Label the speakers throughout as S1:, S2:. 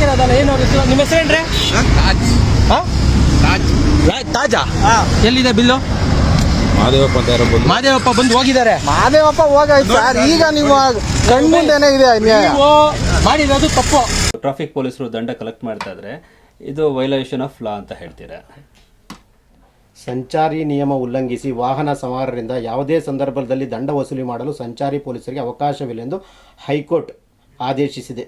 S1: ಹಾಕಿರೋದಲ್ಲ ಏನು ಅವ್ರ ಹೆಸರು ನಿಮ್ಮ ಹೆಸರೇನ್ರಿ
S2: ತಾಜ್
S1: ಹಾಂ?
S2: ತಾಜ್?
S1: ತಾಜಾ ಎಲ್ಲಿದೆ ಬಿಲ್ಲು?
S2: ಮಾದೇವಪ್ಪ ಅಂತ ಯಾರೋ ಬಂದು
S1: ಮಾದೇವಪ್ಪ ಬಂದು ಹೋಗಿದ್ದಾರೆ.
S3: ಮಾದೇವಪ್ಪ ಹೋಗಾಯ್ತು ಸರ್. ಈಗ ನೀವು ಕಣ್ಮುಂದೆನೇ ಇದೆ ಅನ್ಯಾಯ.
S1: ನೀವು ಮಾಡಿರೋದು ತಪ್ಪು.
S4: ಟ್ರಾಫಿಕ್ ಪೊಲೀಸರು ದಂಡ ಕಲೆಕ್ಟ್ ಮಾಡ್ತಾ ಇದ್ರೆ ಇದು ವೈಲೇಷನ್ ಆಫ್ ಲಾ ಅಂತ ಹೇಳ್ತೀರಾ?
S5: ಸಂಚಾರಿ ನಿಯಮ ಉಲ್ಲಂಘಿಸಿ ವಾಹನ ಸವಾರರಿಂದ ಯಾವುದೇ ಸಂದರ್ಭದಲ್ಲಿ ದಂಡ ವಸೂಲಿ ಮಾಡಲು ಸಂಚಾರಿ ಪೊಲೀಸರಿಗೆ ಅವಕಾಶವಿಲ್ಲ ಎಂದು ಹೈಕೋರ್ಟ್ ಆದೇಶಿಸಿದೆ.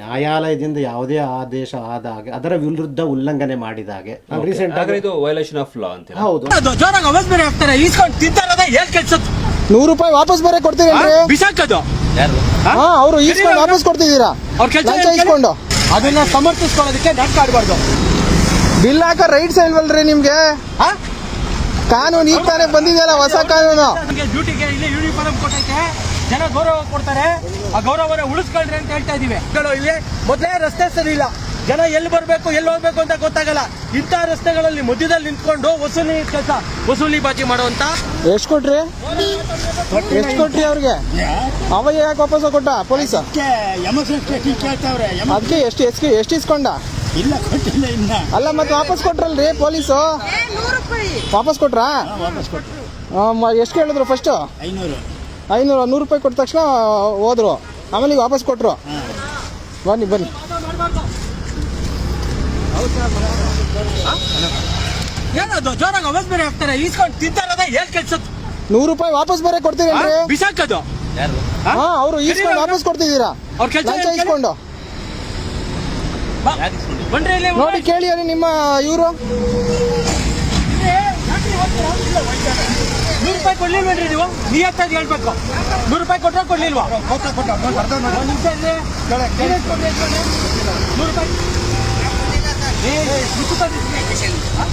S5: ನ್ಯಾಯಾಲಯದಿಂದ ಯಾವುದೇ ಆದೇಶ ಆದಾಗ ಅದರ ವಿರುದ್ಧ ಉಲ್ಲಂಘನೆ ಮಾಡಿದಾಗೆ. ನಾನು ರೀಸೆಂಟ್ ಆಗಿ
S4: ಇದು ವೈಲೇಷನ್ ಆಫ್ ಲಾ ಅಂತ
S5: ಹೌದು.
S1: ಅದು ಜೋರಾಗಿ ಅವಾಜ್ ಬೇರೆ ಹಾಕ್ತಾರೆ ಈಸ್ಕೊಂಡು ತಿಂತಾರದ ಏನ್
S3: ನೂರು ರೂಪಾಯಿ ವಾಪಸ್ ಬೇರೆ ಕೊಡ್ತೀರೇನ್ರಿ
S1: ಬಿಸಾಕದು.
S3: ಹಾ ಅವರು ಈಸ್ಕೊಂಡು ವಾಪಸ್ ಕೊಡ್ತಿದ್ದೀರಾ?
S1: ಅವ್ರ ಕೆಲಸ ಅದನ್ನ ಸಮರ್ಥಿಸ್ಕೊಳ್ಳೋದಕ್ಕೆ ನಾಟಕ ಆಡಬಾರ್ದು
S3: ಬಿಲ್ ಹಾಕ ರೈಟ್ಸ್ ಇಲ್ವಲ್ರಿ ನಿಮ್ಗೆ? ಕಾನೂನು ಈಗ ತಾನೇ ಬಂದಿದೆಯಲ್ಲ ಹೊಸ ಕಾನೂನು?
S1: ನಮಗೆ ಡ್ಯೂಟಿಗೆ ಇಲ್ಲಿ ಯೂನಿಫಾರ್ಮ್ ಕೊಟ್ಟೈತೆ. ಜನ ಗೌರವ ಕೊಡ್ತಾರೆ. ಆ ಗೌರವನ ಉಳಿಸ್ಕೊಳ್ರಿ ಅಂತ ಹೇಳ್ತಾ ಇದೀವಿ ಇಲ್ಲಿ ಮೊದಲೇ ರಸ್ತೆ ಸರಿ ಇಲ್ಲ. ಜನ ಎಲ್ಲಿ ಬರಬೇಕು ಎಲ್ಲಿ ಹೋಗ್ಬೇಕು ಅಂತ ಗೊತ್ತಾಗಲ್ಲ. ಇಂಥ ರಸ್ತೆಗಳಲ್ಲಿ ಮಧ್ಯದಲ್ಲಿ ನಿಂತ್ಕೊಂಡು ವಸೂಲಿ ಕೆಲಸ ವಸೂಲಿ ಬಾಜಿ ಮಾಡುವಂತ
S3: ಎಷ್ಟು ಕೊಟ್ರಿ? ಎಷ್ಟು ಕೊಟ್ರಿ ಅವ್ರಿಗೆ? ಅವ ಯಾಕೆ ವಾಪಸ್ ಕೊಟ್ಟ ಪೊಲೀಸ್? ಅದಕ್ಕೆ ಎಷ್ಟು ಎಷ್ಟು ಎಷ್ಟು ಇಸ್ಕೊಂಡ?
S6: ಇಲ್ಲ ಕೊಟ್ಟಿಲ್ಲ ಇನ್ನ.
S3: ಅಲ್ಲ ಮತ್ತೆ ವಾಪಸ್ ಕೊಟ್ರಲ್ರಿ ಪೊಲೀಸು? ವಾಪಸ್ ಕೊಟ್ರಾ? ಎಷ್ಟು ಕೇಳಿದ್ರು ಫಸ್ಟು
S6: ಐನೂರು.
S3: ಐನೂರು ನೂರು ರೂಪಾಯಿ ಕೊಟ್ಟ ತಕ್ಷಣ ಹೋದ್ರು. ಆಮೇಲೆ ಈಗ ವಾಪಸ್ ಕೊಟ್ರು. ಬನ್ನಿ ಬನ್ನಿ.
S1: ಏನದು? ಜೋರಾಗಿ ಅವಾಜ್ ಬೇರೆ ಹಾಕ್ತಾರೆ ಈಸ್ಕೊಂಡು ತಿಂತಾರದ ಏನ್ ಕೆಲ್ಸದ್ದು?
S3: ನೂರು ರೂಪಾಯಿ ವಾಪಸ್ ಬೇರೆ ಕೊಡ್ತೀವಿ
S1: ಬಿಸಾಕದು?
S3: ಹಾ ಅವರು ಈಸ್ಕೊಂಡು ವಾಪಸ್ ಕೊಡ್ತಿದ್ದೀರಾ?
S1: ಅವ್ರ ಕೆಲಸ ಇಲ್ಲಿ
S3: ನೋಡಿ ಕೇಳಿ ಅಲ್ಲಿ ನಿಮ್ಮ ಇವರು
S1: ನೂರು ರೂಪಾಯಿ ಕೊಡ್ಲಿಲ್ವೇನ್ರಿ ನೀವು ನಿಯತ್ತಾಗಿ ಹೇಳ್ಬೇಕು ನೂರು ರೂಪಾಯಿ ಕೊಟ್ಟರೆ ಕೊಡ್ಲಿಲ್ವಾ ಒಂದ್ ನಿಮಿಷ ಇರ್ರಿ. ಏನ್ ಕೊಡ್ರಿ ಅಂತ ಹೇಳಿ? ನೂರು ರೂಪಾಯಿ ಏ, ಏ, ಮುಚ್ಚುತ್ತಾ ನಿಲ್ಸಿ. ಹಾ?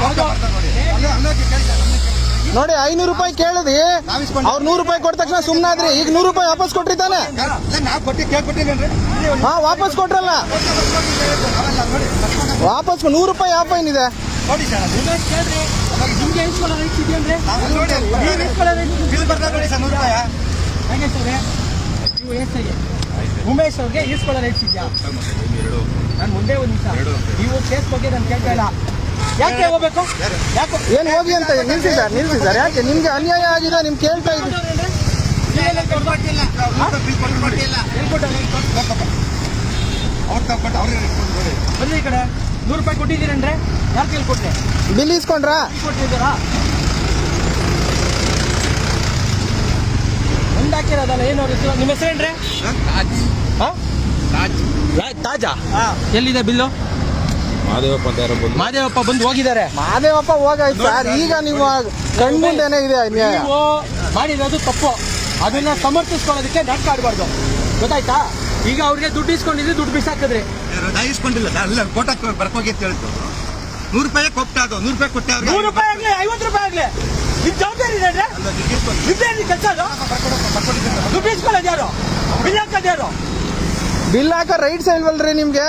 S1: ಹೌದು.
S3: ನೋಡಿ ಐನೂರು ರೂಪಾಯಿ ಕೇಳಿದ್ರಿ ಅವ್ರು ನೂರು ರೂಪಾಯಿ ಕೊಟ್ಟ ತಕ್ಷಣ ಸುಮ್ಮನಾದ್ರಿ ಈಗ ನೂರು ರೂಪಾಯಿ ವಾಪಸ್ ಕೊಟ್ರಿ ತಾನೆ
S6: ನಾವು ಕೊಟ್ಟು ಕೇಳ್ಕೊಟ್ಟಿಲ್ಲ
S3: ಹಾ ವಾಪಸ್ ಕೊಟ್ರಲ್ಲ ವಾಪಸ್ ನೂರು ರೂಪಾಯಿ ಯಾವ ಫೈನ್ ಇದೆ
S6: ನೋಡಿ ಸರ್ ಅದು
S1: ಇವಾಗ ಕೇಳ್ರಿ. ನಿಮ್ಗೆ ಇಸ್ಕೊಳ್ಳೋ rights ಇದೆಯೇನ್ರಿ?
S6: ನೋಡಿ
S1: ನೀವ್ ಇದೆ.
S6: ಬಿಲ್ ನೋಡಿ ಸರ್ ನೂರು ರೂಪಾಯಿ
S1: ನಾಗೇಶ್ ಅವ್ರೆ, ನೀವು ಎಸ್ ಐ ಉಮೇಶ್ ಅವ್ರಿಗೆ ಈಸ್ಕೊಳ್ಳೋ ರೈಟ್ಸ್ ಇದೆಯಾ ನಾನು ಮುಂದೆ ಒಂದು ನಿಮಿಷ. ನೀವು ಕೇಸ್ ಬಗ್ಗೆ ನಾನು ಕೇಳ್ತಾ ಇಲ್ಲ. ಯಾಕೆ ಹೋಗ್ಬೇಕು ಯಾಕೆ
S3: ಏನು ಹೋಗಿ ಅಂತ ನಿಲ್ಸಿ ಸರ್ ನಿಲ್ಸಿ ಸರ್ ಯಾಕೆ? ನಿಮ್ಗೆ ಅನ್ಯಾಯ ಆಗಿದೆ ನಿಮ್ ಕೇಳ್ತಾ
S6: ಇದ್ದೀನಿ
S1: ಬನ್ನಿ ಈ ಕಡೆ ನೂರು ರೂಪಾಯಿ ಕೊಟ್ಟಿದ್ದೀರಂದ್ರೆ ಯಾರು ಕೇಳ್ಕೊಟ್ರೆ?
S3: ಬಿಲ್ ಇಸ್ಕೊಂಡ್ರಾ
S1: ಕೊಟ್ಟಿದ್ದೀರಾ ಒಂದು ಹಾಕಿರೋದಲ್ಲ ಏನು ನಿಮ್ಮ ಹೆಸರೇನ್ರಿ
S2: ತಾಜ್
S1: ಹಾಂ?
S2: ತಾಜ್?
S1: ತಾಜಾ ಎಲ್ಲಿದೆ ಬಿಲ್ಲು?
S2: ಮಾದೇವಪ್ಪ ಅಂತ ಯಾರೋ ಬಂದು
S1: ಮಾದೇವಪ್ಪ ಬಂದು ಹೋಗಿದ್ದಾರೆ.
S3: ಮಾದೇವಪ್ಪ ಹೋಗಾಯ್ತು ಸರ್. ಈಗ ನೀವು ಕಣ್ಮುಂದೆನೇ ಇದೆ ಅನ್ಯಾಯ
S1: ನೀವು ಮಾಡಿರೋದು ತಪ್ಪು. ಅದನ್ನ ಸಮರ್ಥಿಸ್ಕೊಳ್ಳೋದಕ್ಕೆ ನಾಟಕ ಆಡಬಾರ್ದು. ಗೊತ್ತಾಯ್ತಾ? ಈಗ ಅವ್ರಿಗೆ ದುಡ್ಡು ಇಸ್ಕೊಂಡಿದ್ರೆ ದುಡ್ಡು ಬಿಸಾಕಿದ್ರೆ
S6: ಇಸ್ಕೊಂಡಿಲ್ಲ ಸರ್. ಅಲ್ಲ ಕೋಟಕ್ಕೆ ಬರ್ಕೋಗಿ ಅಂತ ಹೇಳಿದ್ದು ನೂರು ರೂಪಾಯಿ ಕೊಟ್ಟ ಅದು ನೂರು ರೂಪಾಯಿ ಕೊಟ್ಟೆ ಅವ್ರಿಗೆ.
S1: ನೂರು ರೂಪಾಯಿ ಆಗ್ಲಿ ಐವತ್ತು ರೂಪಾಯಿ ಆಗ್ಲಿ. ನಿಮ್ ಜವಾಬ್ದಾರಿ ಇದೆ
S6: ಅಲ್ಲ, ದುಡ್ಡು ಇಸ್ಕೊಂಡು
S1: ನಿಮ್ದೇನು ಕೆಲಸ ಅದು. ದುಡ್ಡು ಇಸ್ಕೊಳ್ಳೋದು ಯಾರು? ಬಿಲ್ ಹಾಕೋದು ಯಾರು?
S3: ಬಿಲ್ ಹಾಕ ರೈಟ್ಸ್ ಇಲ್ವಲ್ರಿ ನಿಮ್ಗೆ?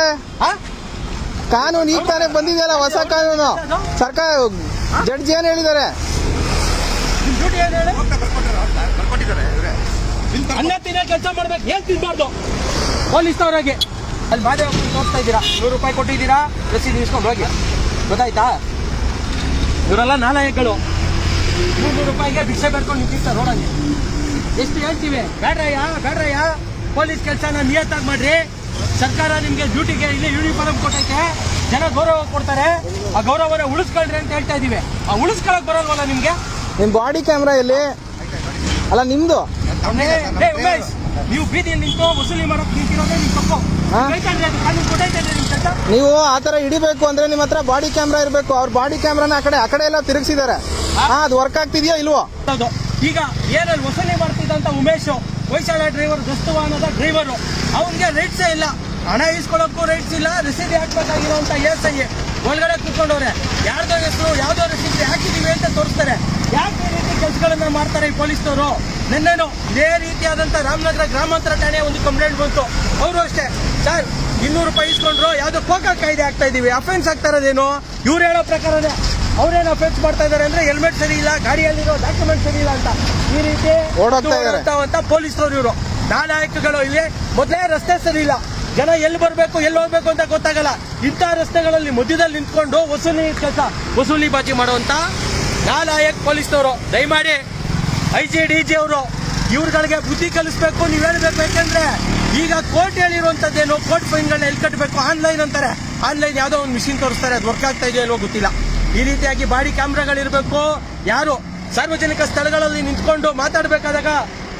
S3: ಕಾನೂನು ಈಗ ತಾನೇ ಬಂದಿದೆಯಲ್ಲ ಹೊಸ ಕಾನೂನು. ಸರ್ಕಾರ ಜಡ್ಜ್ ಏನ್ ಹೇಳಿದ್ದಾರೆ?
S1: ಅನ್ನ ತಿನ್ನ ಕೆಲಸ ಮಾಡ್ಬೇಕು ಏನ್ ತಿನ್ಬಾರ್ದು? ಪೊಲೀಸ್ನವ್ರಾಗೆ. ಅಲ್ಲಿ ಮಾದೇವ ತೋರಿಸ್ತಾ ಇದ್ದೀರಾ? ನೂರು ರೂಪಾಯಿ ಕೊಟ್ಟಿದ್ದೀರಾ? ರಸೀದಿ ಇಸ್ಕೊಂಡು ಹೋಗಿ. ಗೊತ್ತಾಯ್ತಾ? ಇವರೆಲ್ಲ ನಾಲಾಯಕಗಳು. ನೂರು ರೂಪಾಯಿಗೆ ಭಿಕ್ಷೆ ಬೇಡ್ಕೊಂಡು ನಿಂತಿರ್ತಾರೆ ರೋಡಲ್ಲಿ ಎಷ್ಟು ಹೇಳ್ತೀವಿ? ಬೇಡ್ರಯ್ಯ ಬೇಡ್ರಯ್ಯ ಪೊಲೀಸ್ ಕೆಲಸನ ನಿಯತ್ತಾಗಿ ಮಾಡ್ರಿ. ಸರ್ಕಾರ ನಿಮಗೆ ಡ್ಯೂಟಿಗೆ ಇಲ್ಲಿ ಯೂನಿಫಾರ್ಮ್ ಕೊಟ್ಟೈತೆ. ಜನ ಗೌರವ ಕೊಡ್ತಾರೆ. ಆ ಗೌರವನ ಉಳಿಸ್ಕೊಳ್ರಿ ಅಂತ ಹೇಳ್ತಾ ಇದೀವಿ. ಆ ಉಳಿಸ್ಕೊಳಕ್ ಬರೋಲ್ವಲ್ಲ ನಿಮ್ಗೆ?
S3: ನಿಮ್ಮ ಬಾಡಿ ಕ್ಯಾಮ್ರಾ ಎಲ್ಲಿ ಅಲ್ಲ
S1: ನಿಮ್ಮದು ಉಮೇಶ್, ನೀವು ಬೀದಿಯಲ್ಲಿ ನಿಂತು ವಸೂಲಿ ಮಾಡಕ್ ನಿಂತಿರೋದೇ ನಿಮ್ಮ ತಪ್ಪು.
S3: ಹಾ?
S1: ಅದು ಕಾನೂನು ಕೊಟ್ಟೈತೆ ನಿಮ್ ಕೆಲಸ
S3: ನೀವು ಆ ತರ ಹಿಡಿಬೇಕು ಅಂದ್ರೆ ನಿಮ್ಮ ಹತ್ರ ಬಾಡಿ ಕ್ಯಾಮ್ರಾ ಇರಬೇಕು. ಅವ್ರ ಬಾಡಿ ಕ್ಯಾಮ್ರಾನ ಆ ಕಡೆ ಆ ಕಡೆ ಎಲ್ಲ ತಿರುಗಿಸಿದ್ದಾರೆ. ಹಾ? ಅದು ವರ್ಕ್ ಆಗ್ತಿದ್ಯಾ ಇಲ್ವೋ?
S1: ಈಗ ಏನಲ್ಲಿ ವಸೂಲಿ ಮಾಡ್ತಿದ್ದಂತ ಉಮೇಶ್ ವೈಶಾಲ ಡ್ರೈವರ್ ಗಸ್ತು ವಾಹನದ ಡ್ರೈವರ್ ಅವನಿಗೆ ರೈಟ್ಸೇ ಇಲ್ಲ. ಹಣ ಇಸ್ಕೊಳ್ಳೋಕ್ಕೂ ರೈಟ್ಸ್ ಇಲ್ಲ ರಸೀದಿ ಹಾಕ್ಬೇಕಾಗಿರೋಂಥ ಎಸ್ ಐ ಒಳಗಡೆ ಕೂತ್ಕೊಂಡವ್ರೆ. ಯಾರ್ದೋ ಹೆಸರು ಯಾವ್ದೋ ರಸೀದಿ ಹಾಕಿದೀವಿ ಅಂತ ತೋರಿಸ್ತಾರೆ ಯಾಕೆ ಈ ರೀತಿ ಕೆಲಸಗಳನ್ನ ಮಾಡ್ತಾರೆ ಈ ಪೊಲೀಸ್ನವರು. ನಿನ್ನೆನು ಇದೇ ರೀತಿಯಾದಂಥ ರಾಮನಗರ ಗ್ರಾಮಾಂತರ ಠಾಣೆ ಒಂದು ಕಂಪ್ಲೇಂಟ್ ಬಂತು. ಅವರು ಅಷ್ಟೇ. ಸರ್ ಇನ್ನೂರು ರೂಪಾಯಿ ಇಸ್ಕೊಂಡ್ರು ಯಾವುದೋ ಕೋಕಾ ಕಾಯ್ದೆ ಆಗ್ತಾ ಇದ್ದೀವಿ ಅಫೆನ್ಸ್ ಆಗ್ತಾ ಇರೋದೇನು? ಇವ್ರು ಹೇಳೋ ಪ್ರಕಾರನೇ ಅವ್ರೇನು ಅಫೆನ್ಸ್ ಮಾಡ್ತಾ ಇದಾರೆ ಅಂದ್ರೆ ಹೆಲ್ಮೆಟ್ ಸರಿ ಇಲ್ಲ ಗಾಡಿಯಲ್ಲಿರೋ ಡಾಕ್ಯುಮೆಂಟ್ ಸರಿ ಇಲ್ಲ ಅಂತ. ಈ ರೀತಿ ಓಡಾಡ್ತಾ ಪೊಲೀಸ್ನವ್ರು ಇವರು. ನಾಲಾಯಕಗಳು ಇಲ್ಲಿ ಮೊದಲೇ ರಸ್ತೆ ಸರಿ ಇಲ್ಲ. ಜನ ಎಲ್ಲಿ ಬರಬೇಕು ಎಲ್ಲಿ ಹೋಗ್ಬೇಕು ಅಂತ ಗೊತ್ತಾಗಲ್ಲ. ಇಂಥ ರಸ್ತೆಗಳಲ್ಲಿ ಮಧ್ಯದಲ್ಲಿ ನಿಂತ್ಕೊಂಡು ವಸೂಲಿ ಕೆಲಸ ವಸೂಲಿ ಬಾಜಿ ಮಾಡುವಂತ ನಾಲಾಯಕ್ ಪೊಲೀಸ್ನವರು. ದಯಮಾಡಿ ಐ ಜಿ ಡಿ ಜಿ ಅವರು ಇವ್ರುಗಳಿಗೆ ಬುದ್ಧಿ ಕಲಿಸ್ಬೇಕು, ನೀವು ಹೇಳ್ಬೇಕು. ಯಾಕಂದ್ರೆ ಈಗ ಕೋರ್ಟ್ ಹೇಳಿರುವಂತದ್ದೇನು ಕೋರ್ಟ್ ಫೈನ್ಗಳನ್ನ ಎಲ್ಲಿ ಕಟ್ಟಬೇಕು ಆನ್ಲೈನ್ ಅಂತಾರೆ. ಆನ್ಲೈನ್ ಯಾವುದೋ ಒಂದು ಮಿಷಿನ್ ತೋರಿಸ್ತಾರೆ. ಅದು ವರ್ಕ್ ಆಗ್ತಾ ಇದೆಯೋ ಗೊತ್ತಿಲ್ಲ. ಈ ರೀತಿಯಾಗಿ ಬಾಡಿ ಕ್ಯಾಮ್ರಾಗಳಿರ್ಬೇಕು. ಯಾರು ಸಾರ್ವಜನಿಕ ಸ್ಥಳಗಳಲ್ಲಿ ನಿಂತ್ಕೊಂಡು ಮಾತಾಡಬೇಕಾದಾಗ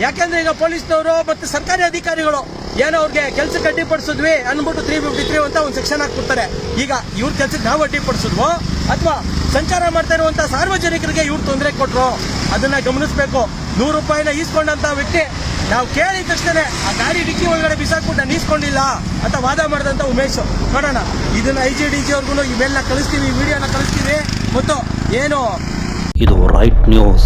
S1: ಯಾಕಂದ್ರೆ ಈಗ ಪೊಲೀಸ್ನವರು ಮತ್ತು ಸರ್ಕಾರಿ ಅಧಿಕಾರಿಗಳು ಏನೋ ಅವ್ರಿಗೆ ಕೆಲ್ಸಕ್ಕೆ ಅಡ್ಡಿಪಡಿಸಿದ್ವಿ ಅಂದ್ಬಿಟ್ಟು ತ್ರೀ ಫಿಫ್ಟಿ ತ್ರೀ ಅಂತ ಒಂದು ಸೆಕ್ಷನ್ ಹಾಕ್ಬಿಡ್ತಾರೆ. ಈಗ ಇವ್ರ ಕೆಲ್ಸಕ್ಕೆ ನಾವು ಅಡ್ಡಿಪಡಿಸಿದ್ವು ಅಥವಾ ಸಂಚಾರ ಮಾಡ್ತಾ ಇರುವಂಥ ಸಾರ್ವಜನಿಕರಿಗೆ ಇವ್ರು ತೊಂದರೆ ಕೊಟ್ರು ಅದನ್ನ ಗಮನಿಸಬೇಕು. ನೂರು ರೂಪಾಯಿನ ಈಸ್ಕೊಂಡಂತ ವ್ಯಕ್ತಿ ನಾವು ಕೇಳಿದ ತಕ್ಷಣ ಆ ಗಾಡಿ ಡಿಕ್ಕಿ ಒಳಗಡೆ ಬಿಸಾಕ್ಬಿಟ್ಟು ನಾನು ಈಸ್ಕೊಂಡಿಲ್ಲ ಅಂತ ವಾದ ಮಾಡಿದಂಥ ಉಮೇಶ್. ನೋಡೋಣ, ಇದನ್ನು ಐ ಜಿ ಡಿ ಜಿ ಅವ್ರಿಗೂ ಇವೆಲ್ಲ ಕಳಿಸ್ತೀವಿ ವಿಡಿಯೋನ ಕಳಿಸ್ತೀವಿ. ಮತ್ತು ಏನು?
S7: ಇದು ರೈಟ್ ನ್ಯೂಸ್